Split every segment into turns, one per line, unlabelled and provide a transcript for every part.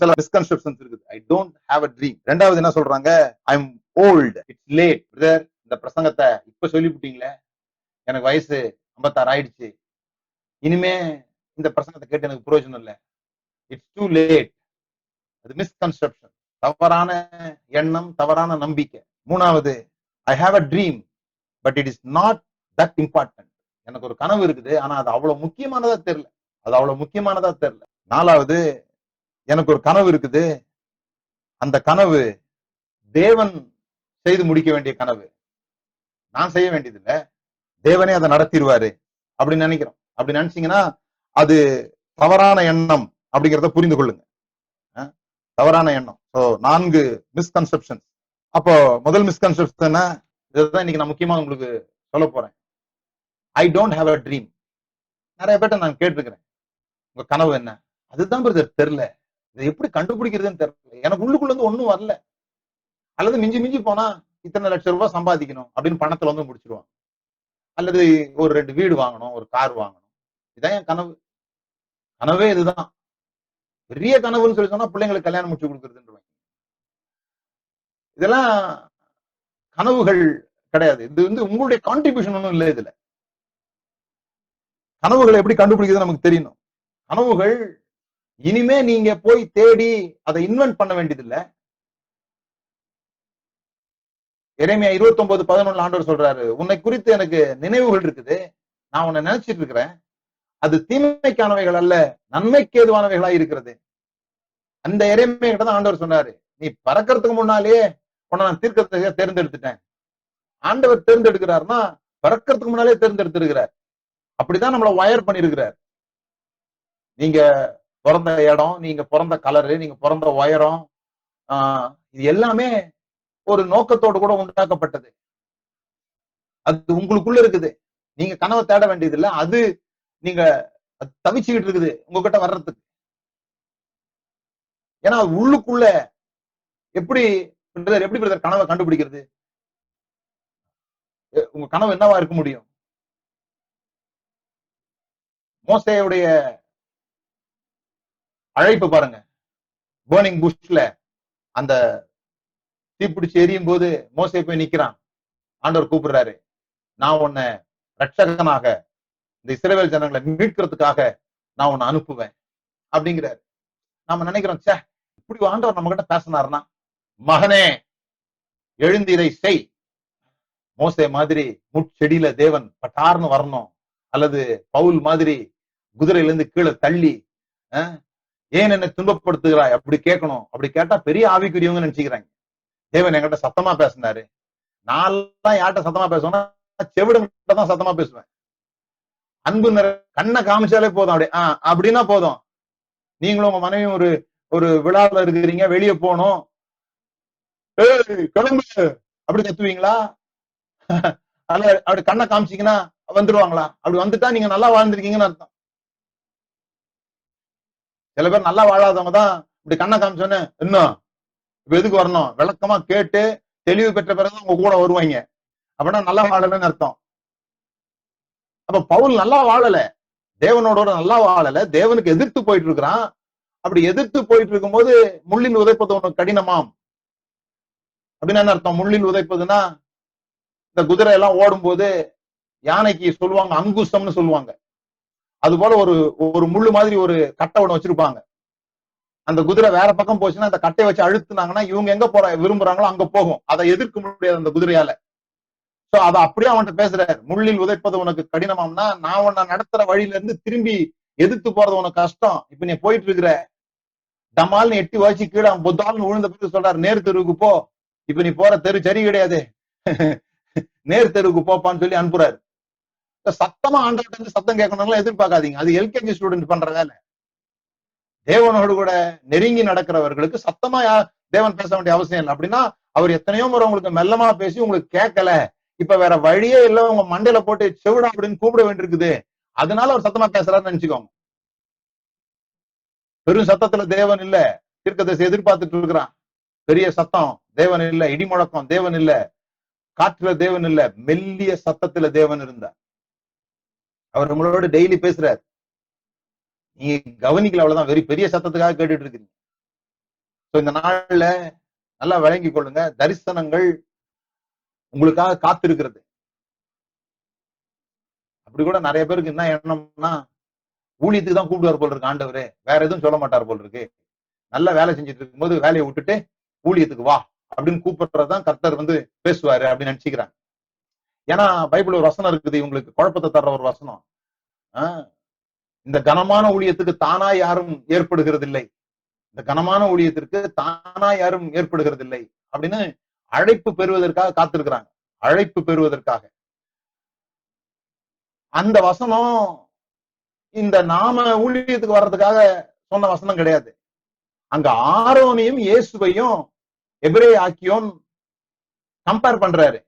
சில மிஸ்கன்செப்ஷன்ஸ் இருக்குது. I don't have a dream ரெண்டாவது என்ன சொல்றாங்க? I am old it's late brother இந்த பிரசங்கத்தை இப்ப சொல்லிவிட்டீங்களே? எனக்கு வயசு ஐம்பத்தாறு ஆயிடுச்சு. இனிமே இந்த பிரசங்கத்தை கேட்டு எனக்கு பிரயோஜனம் இல்லை. இட்ஸ் டூ லேட் அது மிஸ்கன்செப்ஷன் தவறான எண்ணம் தவறான நம்பிக்கை. மூணாவது I have a dream but it is not that important எனக்கு ஒரு கனவு இருக்குது ஆனா அது அவ்வளவு முக்கியமானதா தெரியல. அது அவ்வளவு முக்கியமானதா தெரியல. நாலாவது எனக்கு ஒரு கனவு இருக்குது. அந்த கனவு தேவன் செய்து முடிக்க வேண்டிய கனவு. நான் செய்ய வேண்டியது இல்ல தேவனே அதை நடத்திடுவாரு அப்படின்னு நினைக்கிறோம். அப்படி நினைச்சீங்கன்னா அது தவறான எண்ணம் அப்படிங்கிறத புரிந்து கொள்ளுங்க. தவறான எண்ணம். ஸோ நான்கு மிஸ்கன்செப்ஷன் அப்போ முதல் மிஸ்கன்செப்ஷன் இதுதான் இன்னைக்கு நான் முக்கியமா உங்களுக்கு சொல்ல போறேன். I don't have a dream நிறைய பேர்ட்ட நான் கேட்டிருக்கிறேன். உங்க கனவு என்ன? அதுதான் பிரதர் தெரியல இதை எப்படி கண்டுபிடிக்கிறதுன்னு தெரியல. எனக்கு உள்ளுக்குள்ள இருந்து ஒண்ணும் வரல. அல்லது மிஞ்சி மிஞ்சி போனா இத்தனை லட்சம் ரூபாய் சம்பாதிக்கணும் அப்படின்னு பணத்துல வந்து முடிச்சிருவாங்க அல்லது ஒரு ரெண்டு வீடு வாங்கணும் ஒரு கார் வாங்கணும். இதான் என் கனவு. கனவே இதுதான். பெரிய கனவுன்னு சொல்லி சொன்னா பிள்ளைங்களுக்கு கல்யாணம் முடிச்சு கொடுக்குறதுன்றவாங்க இதெல்லாம் கனவுகள் கிடையாது. இது வந்து உங்களுடைய கான்ட்ரிபியூஷன் ஒன்றும் இல்லை இதுல. கனவுகளை எப்படி கண்டுபிடிக்கிறது நமக்கு தெரியணும். கனவுகள் இனிமே நீங்க போய் தேடி அதை இன்வென்ட் பண்ண வேண்டியதில்லை. இறைமையா இருபத்தி ஒன்பது பதினொன்னு ஆண்டவர் சொல்றாரு உன்னை குறித்து எனக்கு நினைவுகள் இருக்குது. நான் உன்னை நினைச்சிட்டு இருக்கிறேன். அது தீமைக்கானவைகள் அல்ல நன்மைக்கு ஏதுவானவைகளா இருக்கிறது. அந்த இறைமையை கிட்ட தான் ஆண்டவர் சொன்னாரு நீ பறக்கிறதுக்கு முன்னாலேயே உன்னை நான் தீர்க்கத்தை தேர்ந்தெடுத்துட்டேன். ஆண்டவர் தேர்ந்தெடுக்கிறாருன்னா பறக்கிறதுக்கு முன்னாலே தேர்ந்தெடுத்திருக்கிறார். அப்படிதான் நம்மள வயர் பண்ணிருக்கிறார் நீங்க பிறந்த இடம் நீங்க பிறந்த கலரு நீங்க பிறந்த உயரம் ஆஹ் இது எல்லாமே ஒரு நோக்கத்தோடு கூட உண்டாக்கப்பட்டது. அது உங்களுக்குள்ள இருக்குது. நீங்க கனவை தேட வேண்டியது இல்ல அது நீங்க அது தவிச்சுக்கிட்டு இருக்குது உங்ககிட்ட வர்றதுக்கு. ஏன்னா அது உள்ளுக்குள்ள எப்படி பிரதர் எப்படி பிரதர் கனவை கண்டுபிடிக்கிறது? உங்க கனவு என்னவா இருக்க முடியும்? மோசையுடைய அழைப்பு பாருங்க. பேர்னிங் புஷ்ல அந்த தீப்பிடிச்சு எரியும் போது மோசை போய் நிக்கிறான். ஆண்டவர் கூப்பிடுறாரு. நான் உன்னை ரட்சகனாக இந்த இஸ்ரவேல் ஜனங்களை மீட்கிறதுக்காக நான் உன்னை அனுப்புவேன் அப்படிங்கிறாரு. நாம நினைக்கிறோம் ச்சே இப்படி ஆண்டவர் நம்ம கிட்ட பேசினார்னா மகனே எழுந்து இதை செய். மோசே மாதிரி முட்செடியில தேவன் பட்டார்னு வரணும். அல்லது பவுல் மாதிரி குதிரையிலேருந்து கீழே தள்ளி அஹ், ஏன் என்னை துன்பப்படுத்துகிறாய்? அப்படி கேட்கணும். அப்படி கேட்டா பெரிய ஆவிக்குரியவங்க நினைச்சுக்கிறாங்க. தேவன் என்கிட்ட சத்தமா பேசினாரு. நான்லாம் யார்கிட்ட சத்தமா பேசுவேன்னா செவிடங்கிட்ட தான் சத்தமா பேசுவேன். அன்பு நிற கண்ணை காமிச்சாலே போதும். அப்படி ஆஹ் அப்படின்னா போதும். நீங்களும் உங்க மனைவியும் ஒரு ஒரு விழாவில் இருக்கிறீங்க வெளியே போகணும். கிளம்பு. அப்படி கத்துவீங்களா? அல்ல அப்படி கண்ணை காமிச்சீங்கன்னா வந்துருவாங்களா? அப்படி வந்துட்டா நீங்க நல்லா வாழ்ந்திருக்கீங்கன்னு அர்த்தம். சில பேர் நல்லா வாழாதவங்க தான் இப்படி கண்ணை காமிச்சோன்னு இன்னும் இப்ப எதுக்கு வரணும்? விளக்கமா கேட்டு தெளிவு பெற்ற பிறகு உங்க கூட வருவாங்க. அப்படின்னா நல்லா வாழலன்னு அர்த்தம். அப்ப பவுல் நல்லா வாழல. தேவனோட நல்லா வாழல. தேவனுக்கு எதிர்த்து போயிட்டு இருக்கிறான் அப்படி எதிர்த்து போயிட்டு இருக்கும்போது முள்ளில் உதைப்பது ஒண்ணு கடினமாம். அப்படின்னு என்ன அர்த்தம்? முள்ளில் உதைப்பதுன்னா இந்த குதிரை எல்லாம் ஓடும்போது யானைக்கு சொல்லுவாங்க அங்குசம்னு சொல்லுவாங்க. அது போல ஒரு ஒரு முள்ளு மாதிரி ஒரு கட்டை ஒண்ணு வச்சிருப்பாங்க. அந்த குதிரை வேற பக்கம் போச்சுன்னா அந்த கட்டையை வச்சு அழுத்துனாங்கன்னா இவங்க எங்க போற விரும்புறாங்களோ அங்க போகும். அதை எதிர்க்க முடியாது அந்த குதிரையால. சோ அதை அப்படியே அவன்கிட்ட பேசுறாரு. முள்ளில் உதைப்பது உனக்கு கடினமாம்னா நான் உன்னை நடத்துற வழியில இருந்து திரும்பி எதிர்த்து போறது உனக்கு கஷ்டம். இப்ப நீ போயிட்டு இருக்கிற டமால்னு எட்டி வச்சு கீழே அவன் புத்தால்னு விழுந்த பிறகு சொல்றாரு நேர் தெருவுக்கு போ. இப்ப நீ போற தெரு சரி கிடையாது. நேர் தெருவுக்கு போப்பான்னு சொல்லி அனுப்புறாரு. சத்தமா ஆண்டவர்கிட்ட இருந்து சத்தம் கேட்கணும்லாம் எதிர்பார்க்காதீங்க. அது எல்கேஜி ஸ்டூடெண்ட் பண்ற வேலை. தேவனோடு கூட நெருங்கி நடக்கிறவர்களுக்கு சத்தமா தேவன் பேச வேண்டிய அவசியம் இல்லை. அப்படின்னா அவர் எத்தனையோ முறை உங்களுக்கு மெல்லமா பேசி உங்களுக்கு கேட்கல. இப்ப வேற வழியே இல்ல. உங்க மண்டையில போட்டு செவிடா அப்படின்னு கூப்பிட வேண்டியிருக்குது. அதனால அவர் சத்தமா பேசுறாருன்னு நினைச்சுக்கோங்க. பெரும் சத்தத்துல தேவன் இல்ல. தீர்க்கதரிசி எதிர்பார்த்துட்டு இருக்கிறான். பெரிய சத்தம். தேவன் இல்ல. இடி முழக்கம். தேவன் இல்ல. காற்றுல தேவன் இல்ல. மெல்லிய சத்தத்துல தேவன் இருந்தார். அவர் உங்களோட டெய்லி பேசுறாரு. நீங்க கவனிக்கல அவ்வளவுதான் வெறி பெரிய சத்தத்துக்காக கேட்டுட்டு இருக்கீங்க So, இந்த நாள்ல நல்லா விளங்கி கொள்ளுங்க. தரிசனங்கள் உங்களுக்காக காத்திருக்கிறது. அப்படி கூட நிறைய பேருக்கு என்ன எண்ணம்னா ஊழியத்துக்கு தான் கூப்பிடுவார் போல் இருக்கு ஆண்டவரே. வேற எதுவும் சொல்ல மாட்டார் போல் இருக்கு. நல்லா வேலை செஞ்சுட்டு இருக்கும்போது வேலையை விட்டுட்டு ஊழியத்துக்கு வா அப்படின்னு கூப்பிடுறதுதான் கர்த்தர் வந்து பேசுவாரு அப்படின்னு நினைச்சுக்கிறாங்க. ஏன்னா பைபிள் ஒரு வசனம் இருக்குது இவங்களுக்கு குழப்பத்தை தர்ற ஒரு வசனம். ஆஹ் இந்த கனமான ஊழியத்துக்கு தானா யாரும் ஏற்படுகிறது இல்லை இந்த கனமான ஊழியத்திற்கு தானா யாரும் ஏற்படுகிறது இல்லை அப்படின்னு அழைப்பு பெறுவதற்காக காத்திருக்கிறாங்க. அழைப்பு பெறுவதற்காக. அந்த வசனம் இந்த நாம ஊழியத்துக்கு வர்றதுக்காக சொன்ன வசனம் கிடையாது. அங்க ஆரோனையும் இயேசுவையும் எபிரே ஆக்கியோன் கம்பேர் பண்றாரு.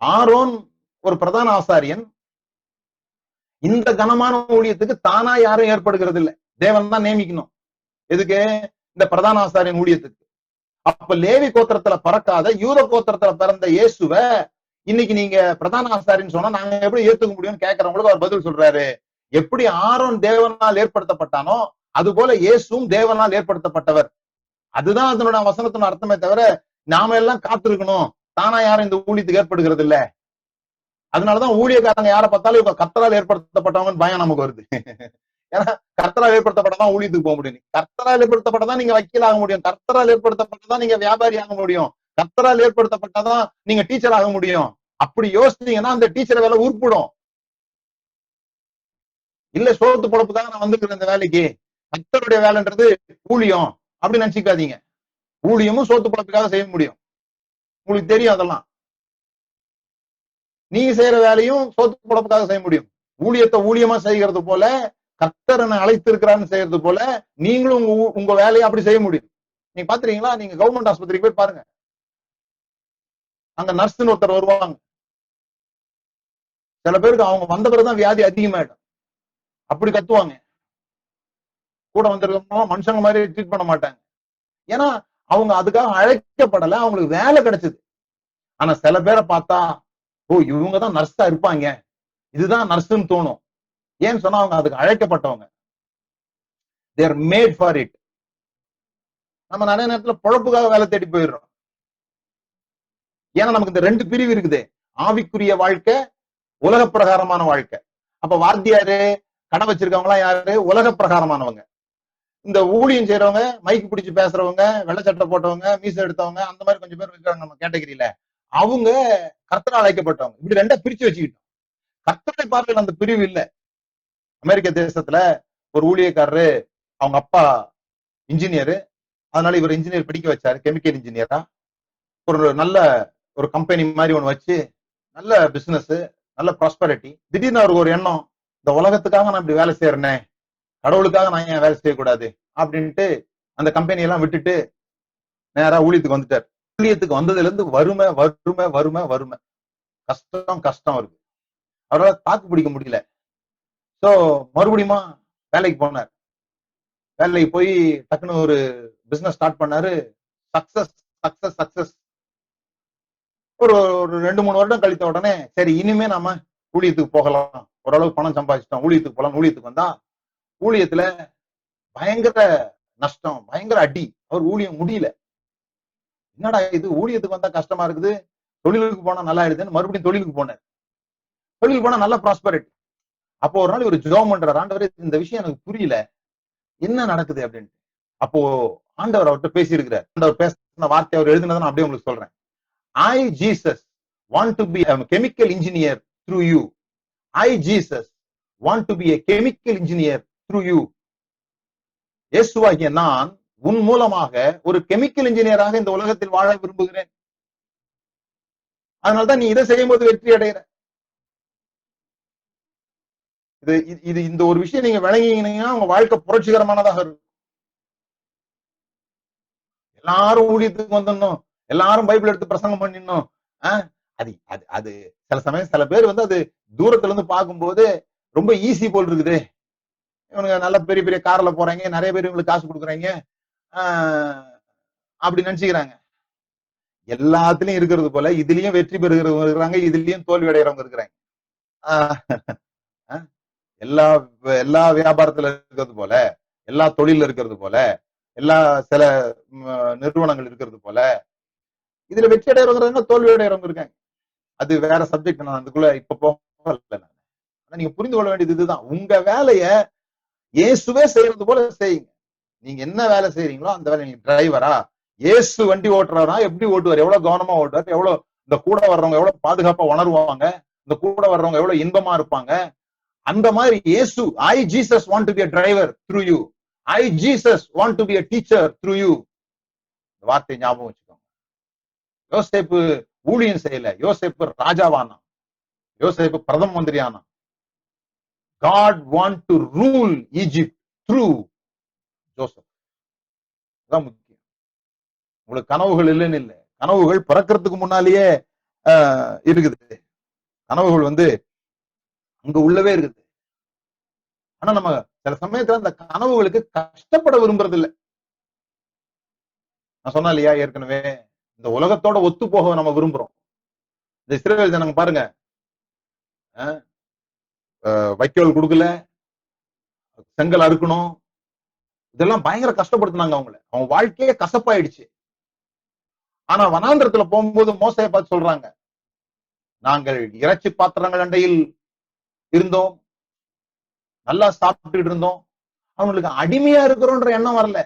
ஆரோன் ஒரு பிரதான ஆசாரியன். இந்த கனமான ஊழியத்துக்கு தானா யாரும் ஏற்படுகிறது இல்லை. தேவன் தான் நியமிக்கணும். எதுக்கு? இந்த பிரதான ஆசாரியன் ஊழியத்துக்கு. அப்ப லேவி கோத்திரத்துல பறக்காத யூத கோத்திரத்துல பிறந்த இயேசுவ இன்னைக்கு நீங்க பிரதான ஆசாரின்னு சொன்னா நாங்க எப்படி ஏத்துக்க முடியும்னு கேட்கறவங்களுக்கு அவர் பதில் சொல்றாரு. எப்படி ஆரோன் தேவனால் ஏற்படுத்தப்பட்டானோ அது போல இயேசுவும் தேவனால் ஏற்படுத்தப்பட்டவர். அதுதான் அதனோட வசனத்தின் அர்த்தமே தவிர நாம எல்லாம் காத்திருக்கணும். தானா யாரும் இந்த ஊழியத்துக்கு ஏற்படுகிறது இல்ல. அதனாலதான் ஊழியக்காரங்க யாரை பார்த்தாலும் இவங்க கத்தரால் ஏற்படுத்தப்பட்டவங்கன்னு பயம் நமக்கு வருது. ஏன்னா கர்த்தரால் ஏற்படுத்தப்பட்டதான் ஊழியத்துக்கு போக முடியும். கர்த்தரால் ஏற்படுத்தப்பட்டதான் நீங்க வக்கீல் ஆக முடியும். கர்த்தரால் ஏற்படுத்தப்பட்டதான் நீங்க வியாபாரி ஆக முடியும். கர்த்தரால் ஏற்படுத்தப்பட்டதான் நீங்க டீச்சர் ஆக முடியும். அப்படி யோசிச்சீங்கன்னா அந்த டீச்சர் வேலை உருப்பிடும். இல்ல சோத்து பொழப்புக்காக நான் வந்துக்கிறேன் இந்த வேலைக்கு. கர்த்தருடைய வேலைன்றது ஊழியம். அப்படின்னு நினைச்சுக்காதீங்க. ஊழியமும் சோத்து பொழப்புக்காக செய்ய முடியும். உங்களுக்கு தெரியும் அதெல்லாம். நீங்க செய்யற வேலையும் சோத்து குழப்புக்காக செய்ய முடியும். ஊழியத்தை ஊழியமா செய்கிறது போல கர்த்தரனை அழைத்து இருக்கிறான்னு செய்யறது போல நீங்களும் உங்க உங்க வேலையை அப்படி செய்ய முடியும். நீங்க பாத்துறீங்களா? நீங்க கவர்மெண்ட் ஆஸ்பத்திரிக்கு போய் பாருங்க. அங்க நர்ஸ்னு ஒருத்தர் வருவாங்க. சில பேருக்கு அவங்க வந்த பிறகுதான் வியாதி அதிகமாயிடும். அப்படி கத்துவாங்க. கூட வந்திருக்கோம் மனுஷங்க மாதிரி ட்ரீட் பண்ண மாட்டாங்க. ஏன்னா அவங்க அதுக்காக அழைக்கப்படல அவங்களுக்கு வேலை கிடைச்சது. ஆனா சில பேரை பார்த்தா ஓ இவங்க தான் நர்ஸா இருப்பாங்க. இதுதான் நர்ஸ்ன்னு தோணும். ஏன்னு சொன்னா அவங்க அதுக்கு அழைக்கப்பட்டவங்க. தேர் மேட் ஃபார் இட் நம்ம நிறைய நேரத்துல பொழப்புக்காக வேலை தேடி போயிடுறோம். ஏன்னா நமக்கு இந்த ரெண்டு பிரிவு இருக்குது. ஆவிக்குரிய வாழ்க்கை உலக பிரகாரமான வாழ்க்கை. அப்ப வாத்தியாரு கடை வச்சிருக்கவங்க எல்லாம் யாரு? உலக பிரகாரமானவங்க இந்த ஊழியம் செய்யறவங்க மைக்கு பிடிச்சி பேசுறவங்க வெள்ளை சட்டை போட்டவங்க மீசை எடுத்தவங்க அந்த மாதிரி கொஞ்சம் பேர் இருக்காங்க நம்ம கேட்டகரியில அவங்க கர்த்தனால் அழைக்கப்பட்டவங்க. இப்படி ரெண்டா பிரிச்சு வச்சுக்கிட்டோம். கர்த்தனை பார்வையில் அந்த பிரிவு இல்ல. அமெரிக்க தேசத்துல ஒரு ஊழியக்காரரு அவங்க அப்பா இன்ஜினியரு அதனால இவர் இன்ஜினியர் படிக்க வச்சாரு. கெமிக்கல் இன்ஜினியரா ஒரு நல்ல ஒரு கம்பெனி மாதிரி ஒண்ணு வச்சு நல்ல பிசினஸ் நல்ல ப்ராஸ்பரிட்டி திடீர்னு அவருக்கு ஒரு எண்ணம் இந்த உலகத்துக்காக நான் இப்படி வேலை செய்யறேனே கடவுளுக்காக நான் ஏன் வேலை செய்யக்கூடாது? அப்படின்ட்டு அந்த கம்பெனி எல்லாம் விட்டுட்டு நேரா ஊழியத்துக்கு வந்துட்டார். ஊழியத்துக்கு வந்ததுல இருந்து வறுமை வறுமை வறுமை வறுமை. கஷ்டம் கஷ்டம் இருக்கு அவரால் தாக்கு பிடிக்க முடியல. சோ மறுபடியுமா வேலைக்கு போனார். வேலைக்கு போய் டக்குன்னு ஒரு பிசினஸ் ஸ்டார்ட் பண்ணாரு. சக்சஸ் சக்சஸ் சக்சஸ் ஒரு ஒரு ரெண்டு மூணு வருடம் கழித்த உடனே சரி இனிமே நாம ஊழியத்துக்கு போகலாம். ஓரளவு பணம் சம்பாதிச்சிட்டோம். ஊழியத்துக்கு போகலாம். ஊழியத்துக்கு வந்தா ஊழியத்துல பயங்கர நஷ்டம் பயங்கர அடி. அவர் ஊழியம் முடியல. என்னடா இது? ஊழியத்துக்கு வந்தா கஷ்டமா இருக்குது? தொழிலுக்கு போனா நல்லா ஆயிடுதுன்னு மறுபடியும் தொழிலுக்கு போனார். தொழிலுக்கு போனா நல்ல ப்ராஸ்பரிட்டி அப்போ ஒரு நாள் ஒரு ஜோம் பண்றாரு. ஆண்டவர் இந்த விஷயம் எனக்கு புரியல. என்ன நடக்குது அப்படின்ட்டு. அப்போ ஆண்டவர் அவர்கிட்ட பேசியிருக்கிறார். ஆண்டவர் பேசின வார்த்தை அவர் எழுதினதை நான் அப்படியே உங்களுக்கு சொல்றேன். I Jesus want to be chemical engineer through you I Jesus want to be chemical engineer through you இயேசுவாகிய நான் உன் மூலமாக ஒரு கெமிக்கல் இன்ஜினியராக இந்த உலகத்தில் வாழ விரும்புகிறேன். அதனால்தான் நீ இதை செய்யும்போது வெற்றி அடைகிற இது இது- இந்த ஒரு விஷயம் நீங்க விளங்கினீங்கன்னா உங்க வாழ்க்கை புரட்சிகரமானதாக இருக்கும். எல்லாரும் ஊழியத்துக்கு வந்துடணும். எல்லாரும் பைபிள் எடுத்து பிரசங்கம் பண்ணிடணும். ஆஹ் அது அது அது சில சமயம் சில பேர் வந்து அது தூரத்துல இருந்து பார்க்கும்போது ரொம்ப ஈஸி போல் இருக்குது. இவனுங்க நல்ல பெரிய பெரிய கார்ல போறாங்க நிறைய பேர் இவங்களுக்கு காசு கொடுக்குறாங்க. ஆஹ் அப்படி நினைச்சுக்கிறாங்க. எல்லாத்துலயும் இருக்கிறது போல இதுலயும் வெற்றி பெறுகிறவங்க இருக்கிறாங்க இதுலயும் தோல்வி அடைகிறவங்க இருக்கிறாங்க. ஆஹ் எல்லா எல்லா வியாபாரத்துல இருக்கிறது போல எல்லா தொழில இருக்கிறது போல எல்லா சில நிறுவனங்கள் இருக்கிறது போல இதுல வெற்றி அடைகிறவங்க தோல்வி அடைகிறவங்க இருக்காங்க. அது வேற சப்ஜெக்ட் நான் அதுக்குள்ள இப்ப போகல நான். ஆனா நீங்க புரிந்து கொள்ள வேண்டியது இதுதான். உங்க வேலைய இயேசுவே செய்யறது போல செய்யுங்க. நீங்க என்ன வேலை செய்யறீங்களோ அந்த வேலை நீங்க டிரைவரா இயேசு வண்டி ஓட்டுறாரா எப்படி ஓட்டுவார்? எவ்வளவு கவனமா ஓட்டுவார்? எவ்வளவு இந்த கூட வர்றவங்க எவ்வளவு பாதுகாப்பா உணர்வாங்க? இந்த கூட வர்றவங்க எவ்வளவு இன்பமா இருப்பாங்க? அந்த மாதிரி இயேசு I Jesus want to be a driver through you I Jesus want to be a teacher through you இந்த வார்த்தை ஞாபகம் வச்சுக்கோங்க. யோசேப்பு ஊழியம் செய்யல. யோசேப்பு ராஜாவானா யோசேப்பு பிரதம மந்திரி ஆனா God want to rule Egypt through Joseph அதான் முக்கியம். உங்களுக்கு கனவுகள் இல்லைன்னு இல்லை. கனவுகள் பிறக்கிறதுக்கு முன்னாலேயே ஆஹ், இருக்குது. கனவுகள் வந்து அங்க உள்ளவே இருக்குது. ஆனா நம்ம சில சமயத்துல அந்த கனவுகளுக்கு கஷ்டப்பட விரும்புறது இல்ல நான் சொன்னேன் இல்லையா ஏற்கனவே? இந்த உலகத்தோட ஒத்து போக நம்ம விரும்புறோம். இந்த இஸ்ரேல் ஜனங்க பாருங்க. வைக்கோல் கொடுக்கல. செங்கல் அறுக்கணும். இதெல்லாம் பயங்கர கஷ்டப்படுத்தினாங்க அவங்கள. அவங்க வாழ்க்கையே கசப்பாயிடுச்சு. ஆனா வனாந்திரத்துல போகும்போது மோசையை பார்த்து சொல்றாங்க. நாங்கள் இறைச்சி பாத்திரங்கள் அண்டையில் இருந்தோம். நல்லா சாப்பிட்டுட்டு இருந்தோம். அவங்களுக்கு அடிமையா இருக்கிறோன்ற எண்ணம் வரல.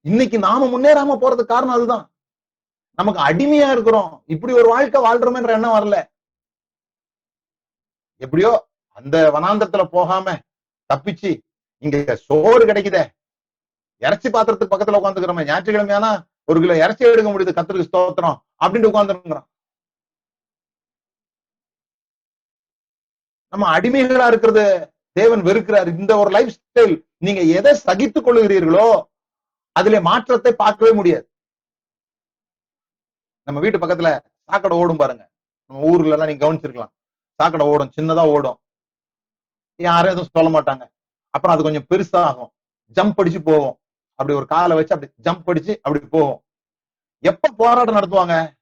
இன்னைக்கு நாம முன்னேறாம போறதுக்கு காரணம் அதுதான். நமக்கு அடிமையா இருக்கிறோம். இப்படி ஒரு வாழ்க்கை வாழ்றோம்ன்ற எண்ணம் வரல. எப்படியோ அந்த வனாந்தரத்துல போகாம தப்பிச்சு இங்க சோறு கிடைக்குதே. இறைச்சி பாத்திரத்துக்கு பக்கத்துல உட்காந்துக்கிறோமே ஞாயிற்றுக்கிழமையானா ஒரு கிலோ இறைச்சி எடுக்க முடியுது கத்திரிக்கு ஸ்தோத்திரம் அப்படின்ட்டு உட்காந்துருக்கிறோம் நம்ம அடிமைகளா இருக்கிறது தேவன் வெறுக்கிறார். இந்த ஒரு லைஃப் ஸ்டைல் நீங்க எதை சகித்துக் கொள்ளுகிறீர்களோ அதுல மாற்றத்தை பார்க்கவே முடியாது. நம்ம வீட்டு பக்கத்துல சாக்கடை ஓடும் பாருங்க. நம்ம ஊர்ல எல்லாம் நீங்க கவனிச்சிருக்கலாம். சாக்கடை ஓடும் சின்னதா ஓடும். யாரும் எதுவும் சொல்ல மாட்டாங்க. அப்புறம் அது கொஞ்சம் பெருசாகும். ஜம்ப் அடிச்சு போவோம். அப்படி ஒரு காலை வச்சு அப்படி ஜம்ப் அடிச்சு அப்படி போவோம். எப்ப போராட்டம் நடத்துவாங்க?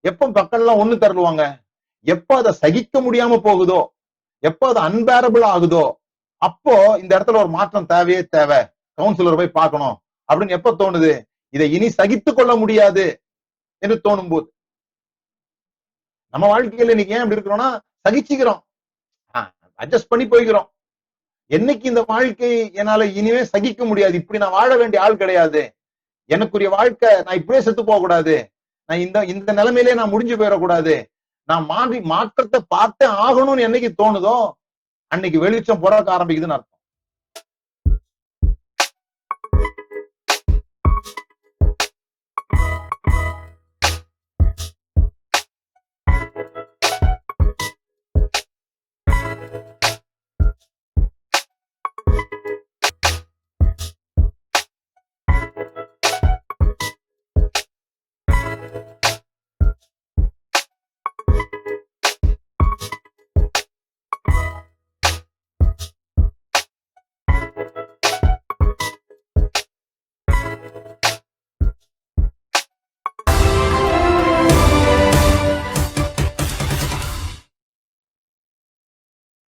எப்ப மக்கள் எல்லாம் ஒண்ணு தருவாங்க எப்ப அதை சகிக்க முடியாம போகுதோ? எப்ப அது அன்பேரபிள் ஆகுதோ? அப்போ இந்த இடத்துல ஒரு மாற்றம் தேவையே தேவை. கவுன்சிலர் போய் பார்க்கணும். அப்படின்னு எப்ப தோணுது? இதை இனி சகித்து கொள்ள முடியாது என்று தோணும் போது நம்ம வாழ்க்கையில இன்னைக்கு ஏன் அப்படி இருக்கிறோம்னா சகிச்சுக்கிறோம். அட்ஜஸ்ட் பண்ணி போய்க்கிறோம். என்னைக்கு இந்த வாழ்க்கை என்னால இனிமே சகிக்க முடியாது. இப்படி நான் வாழ வேண்டிய ஆள் கிடையாது. எனக்குரிய வாழ்க்கை நான் இப்படியே செத்து போக கூடாது நான் இந்த இந்த நிலைமையிலே நான் முடிஞ்சு போயிடக்கூடாது. நான் மாறி மாற்றத்தை பார்த்தே ஆகணும்னு என்னைக்கு தோணுதோ அன்னைக்கு வெளிச்சம் பிறக்க ஆரம்பிக்குதுன்னு அர்த்தம்.